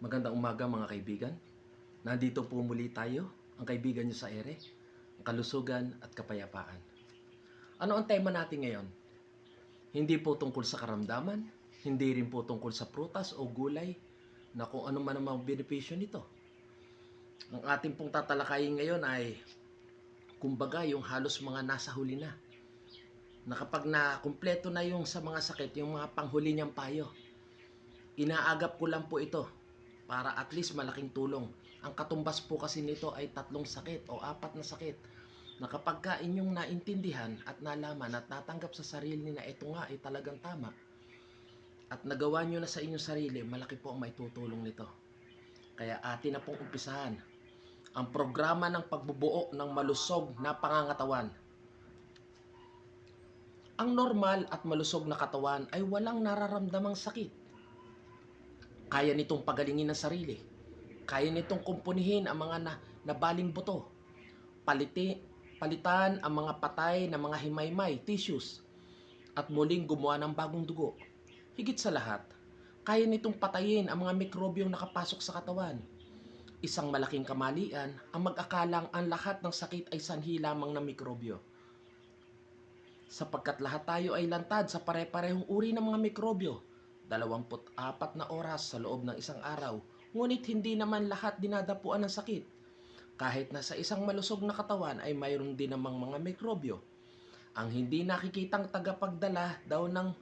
Magandang umaga mga kaibigan. Nandito po muli tayo, ang kaibigan nyo sa ere, ang kalusugan at kapayapaan. Ano ang tema natin ngayon? Hindi po tungkol sa karamdaman, hindi rin po tungkol sa prutas o gulay na kung ano man ang mga benepisyo nito. Ang ating pong tatalakayin ngayon ay kumbaga yung halos mga nasa huli na. Na kapag na kumpleto na yung sa mga sakit, yung mga panghuli niyang payo, inaagap ko lang po ito para at least malaking tulong. Ang katumbas po kasi nito ay tatlong sakit o apat na sakit na kapag ka inyong naintindihan at nalaman at natanggap sa sarili na ito nga ay talagang tama at nagawa nyo na sa inyong sarili, malaki po ang maitutulong nito. Kaya atin na pong umpisahan ang programa ng pagbubuo ng malusog na pangangatawan. Ang normal at malusog na katawan ay walang nararamdamang sakit. Kaya nitong pagalingin ng sarili. Kaya nitong kumpunihin ang mga na, nabaling buto. Paliti, palitan ang mga patay na mga himaymay, tissues. At muling gumawa ng bagong dugo. Higit sa lahat, kaya nitong patayin ang mga mikrobyong nakapasok sa katawan. Isang malaking kamalian ang mag-akalang ang lahat ng sakit ay sanhi lamang ng mikrobyo. Sapagkat lahat tayo ay lantad sa pare-parehong uri ng mga mikrobyo 24 na oras sa loob ng isang araw, ngunit hindi naman lahat dinadapuan ng sakit. Kahit na sa isang malusog na katawan ay mayroon din namang mga mikrobyo. Ang hindi nakikitang tagapagdala daw ng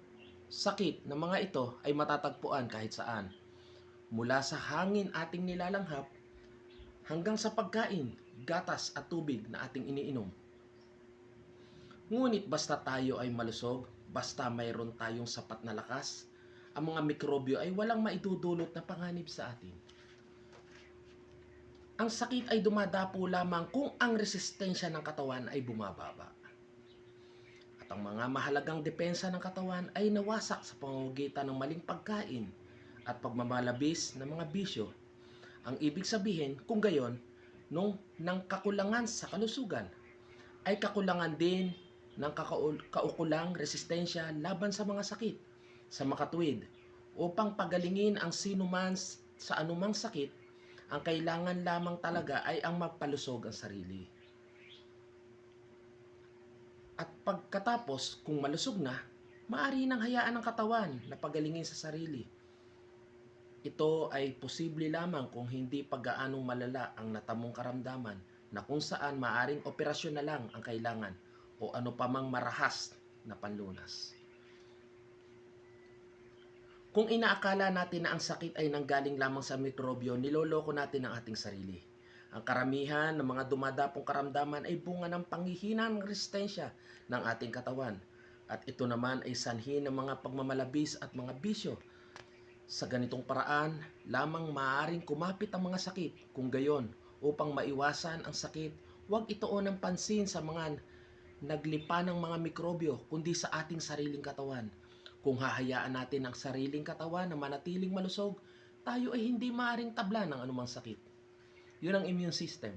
sakit na mga ito ay matatagpuan kahit saan. Mula sa hangin ating nilalanghap hanggang sa pagkain, gatas at tubig na ating iniinom. Ngunit basta tayo ay malusog, basta mayroon tayong sapat na lakas, ang mga mikrobyo ay walang maitudulot na panganib sa atin. Ang sakit ay dumadapo lamang kung ang resistensya ng katawan ay bumababa. At ang mga mahalagang depensa ng katawan ay nawasak sa pamamagitan ng maling pagkain at pagmamalabis ng mga bisyo. Ang ibig sabihin, kung gayon, nung ng kakulangan sa kalusugan, ay kakulangan din ng kaukulang resistensya laban sa mga sakit sa makatuwid upang pagalingin ang sinuman sa anumang sakit, ang kailangan lamang talaga ay ang magpalusog ang sarili. At pagkatapos, kung malusog na, maari nang hayaan ng katawan na pagalingin sa sarili. Ito ay posible lamang kung hindi paggaanong malala ang natamong karamdaman na kung saan maaring operasyon na lang ang kailangan o ano pa mang marahas na panlunas. Kung inaakala natin na ang sakit ay nanggaling lamang sa mikrobyo, niloloko natin ang ating sarili. Ang karamihan ng mga dumadapong karamdaman ay bunga ng panghihina ng resistensya ng ating katawan. At ito naman ay sanhi ng mga pagmamalabis at mga bisyo. Sa ganitong paraan, lamang maaaring kumapit ang mga sakit. Kung gayon, upang maiwasan ang sakit, huwag ituon ng pansin sa mga naglipa ng mga mikrobyo, kundi sa ating sariling katawan. Kung hahayaan natin ang sariling katawan na manatiling malusog, tayo ay hindi maaring tabla ng anumang sakit. Yun ang immune system.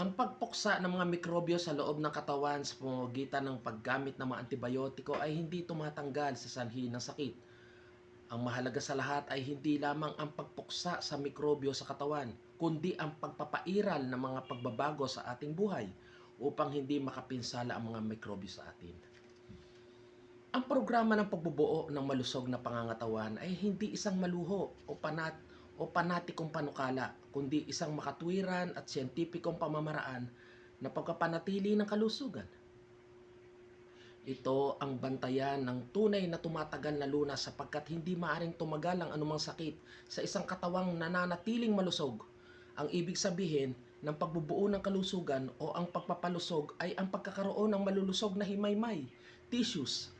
Ang pagpuksa ng mga mikrobyo sa loob ng katawan sa pamamagitan ng paggamit ng mga antibiotiko ay hindi tumatanggal sa sanhi ng sakit. Ang mahalaga sa lahat ay hindi lamang ang pagpuksa sa mikrobyo sa katawan, kundi ang pagpapairal ng mga pagbabago sa ating buhay upang hindi makapinsala ang mga mikrobyo sa atin. Ang programa ng pagbubuo ng malusog na pangangatawan ay hindi isang maluho o panat o panatikong panukala, kundi isang makatwiran at siyentipikong pamamaraan na pagkapanatili ng kalusugan. Ito ang bantayan ng tunay na tumatagal na lunas sapagkat hindi maaring tumagal ang anumang sakit sa isang katawang nananatiling malusog. Ang ibig sabihin ng pagbubuo ng kalusugan o ang pagpapalusog ay ang pagkakaroon ng malulusog na himaymay, tissues.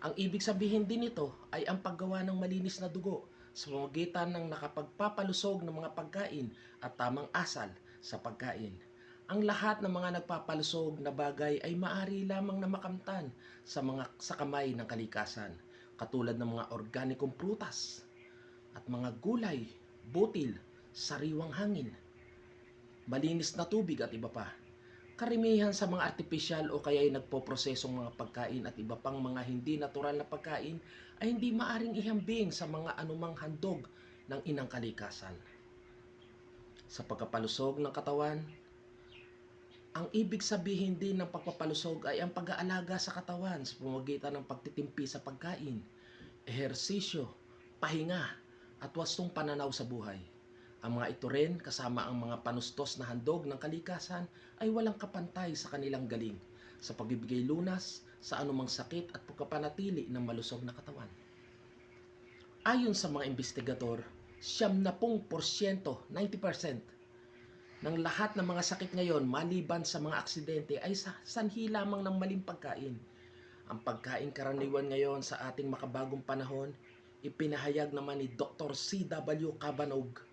Ang ibig sabihin din nito ay ang paggawa ng malinis na dugo sa pamamagitan ng nakapagpapalusog ng mga pagkain at tamang asal sa pagkain. Ang lahat ng mga nagpapalusog na bagay ay maari lamang na makamtan sa mga sa kamay ng kalikasan, katulad ng mga organikong prutas at mga gulay, butil, sariwang hangin, malinis na tubig at iba pa. Karamihan sa mga artificial o kaya ay nagpoprosesong mga pagkain at iba pang mga hindi natural na pagkain ay hindi maaring ihambing sa mga anumang handog ng inang kalikasan. Sa pagkapalusog ng katawan, ang ibig sabihin din ng pagpapalusog ay ang pag-aalaga sa katawan sa pamamagitan ng pagtitimpi sa pagkain, ehersisyo, pahinga, at wastong pananaw sa buhay. Ang mga ito rin, kasama ang mga panustos na handog ng kalikasan, ay walang kapantay sa kanilang galing sa pagbibigay lunas sa anumang sakit at pagkapanatili ng malusog na katawan. Ayon sa mga investigador, siyam na pong porsyento, 90%, ng lahat ng mga sakit ngayon maliban sa mga aksidente ay sa sanhi lamang ng maling pagkain. Ang pagkain karaniwan ngayon sa ating makabagong panahon, ipinahayag naman ni Dr. C.W. Cabanog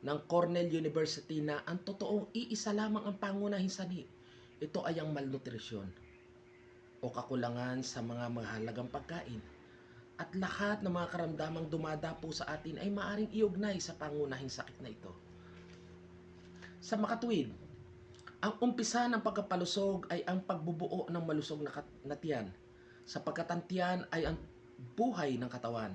ng Cornell University na ang totoong iisa lamang ang pangunahing sani. Ito ay ang malnutrisyon o kakulangan sa mga mahalagang pagkain. At lahat ng mga karamdamang dumadapo sa atin ay maaring iugnay sa pangunahing sakit na ito. Sa makatuwid, ang umpisa ng pagkapalusog ay ang pagbubuo ng malusog na, na tiyan. Sapagkat ang tiyan ay ang buhay ng katawan.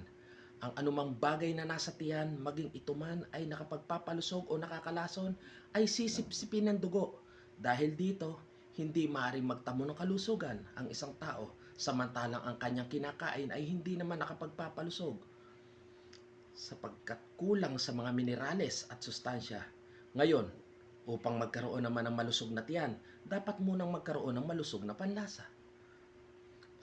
Ang anumang bagay na nasa tiyan, maging ito man ay nakapagpapalusog o nakakalason, ay sisipsipin ng dugo. Dahil dito, hindi maaaring magtamo ng kalusugan ang isang tao, samantalang ang kanyang kinakain ay hindi naman nakapagpapalusog. Sapagkat kulang sa mga minerales at sustansya. Ngayon, upang magkaroon naman ng malusog na tiyan, dapat munang magkaroon ng malusog na panlasa.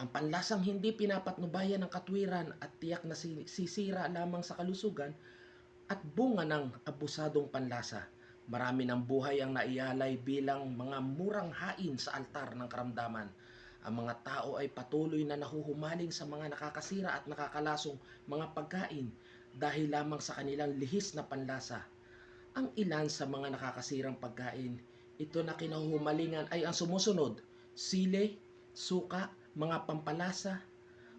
Ang panlasang hindi pinapatnubayan ng katwiran at tiyak na si- sisira lamang sa kalusugan at bunga ng abusadong panlasa. Marami ng buhay ang naialay bilang mga murang hain sa altar ng karamdaman. Ang mga tao ay patuloy na nahuhumaling sa mga nakakasira at nakakalasong mga pagkain dahil lamang sa kanilang lihis na panlasa. Ang ilan sa mga nakakasirang pagkain, ito na kinahumalingan ay ang sumusunod, sile, suka, mga pampalasa,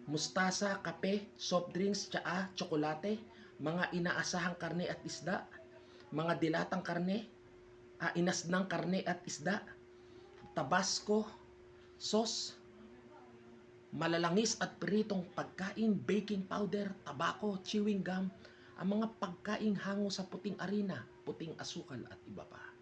mustasa, kape, soft drinks, tsaa, tsokolate, mga inaasahang karne at isda, mga dilatang karne, ah, inasnang karne at isda, tabasco, sauce, malalangis at pritong pagkain, baking powder, tabako, chewing gum, ang mga pagkaing hango sa puting arena, puting asukal at iba pa.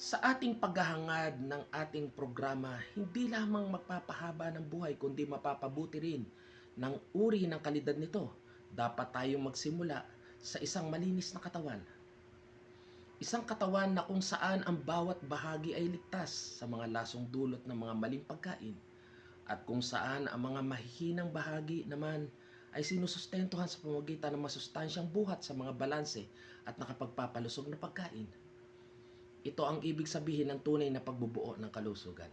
Sa ating paghahangad ng ating programa, hindi lamang magpapahaba ng buhay kundi mapapabuti rin ng uri ng kalidad nito. Dapat tayong magsimula sa isang malinis na katawan. Isang katawan na kung saan ang bawat bahagi ay ligtas sa mga lasong dulot ng mga maling pagkain at kung saan ang mga mahihinang bahagi naman ay sinusustentuhan sa pamamagitan ng masustansyang buhat sa mga balanse at nakapagpapalusog na pagkain. Ito ang ibig sabihin ng tunay na pagbubuo ng kalusugan.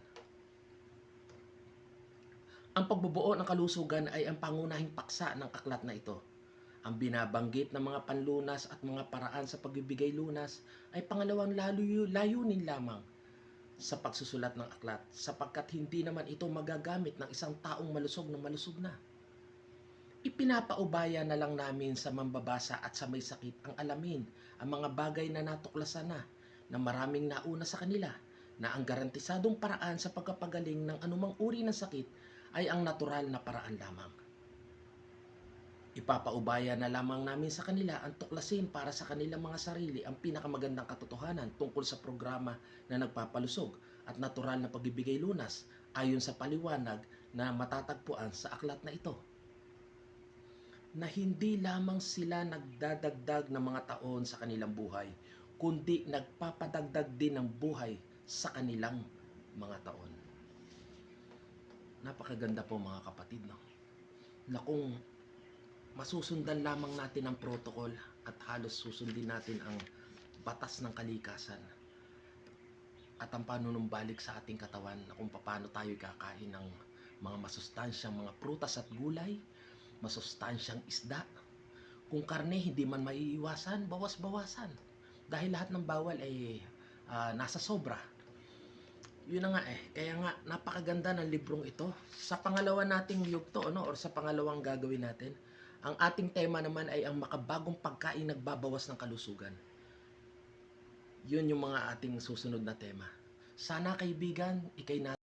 Ang pagbubuo ng kalusugan ay ang pangunahing paksa ng aklat na ito. Ang binabanggit ng mga panlunas at mga paraan sa pagbibigay lunas ay pangalawang laluyo, layunin lamang sa pagsusulat ng aklat sapagkat hindi naman ito magagamit ng isang taong malusog na malusog na. Ipinapaubaya na lang namin sa mambabasa at sa may sakit ang alamin ang mga bagay na natuklasan na na maraming nauna sa kanila na ang garantisadong paraan sa pagkapagaling ng anumang uri ng sakit ay ang natural na paraan lamang. Ipapaubaya na lamang namin sa kanila ang tuklasin para sa kanilang mga sarili ang pinakamagandang katotohanan tungkol sa programa na nagpapalusog at natural na pagbibigay lunas ayon sa paliwanag na matatagpuan sa aklat na ito. Na hindi lamang sila nagdadagdag ng mga taon sa kanilang buhay, kundi nagpapadagdag din ng buhay sa kanilang mga taon. Napakaganda po mga kapatid, no? Na kung masusundan lamang natin ang protocol at halos susundin natin ang batas ng kalikasan at ang panunumbalik sa ating katawan na kung paano tayo kakain ng mga masustansyang mga prutas at gulay, masustansyang isda. Kung karne hindi man maiiwasan, bawas-bawasan. Dahil lahat ng bawal ay ah, nasa sobra. Yun na nga eh. Kaya nga, napakaganda ng librong ito. Sa pangalawa nating yugto, ano, or sa pangalawang gagawin natin, ang ating tema naman ay ang makabagong pagkain nagbabawas ng kalusugan. Yun yung mga ating susunod na tema. Sana kaibigan, ikay na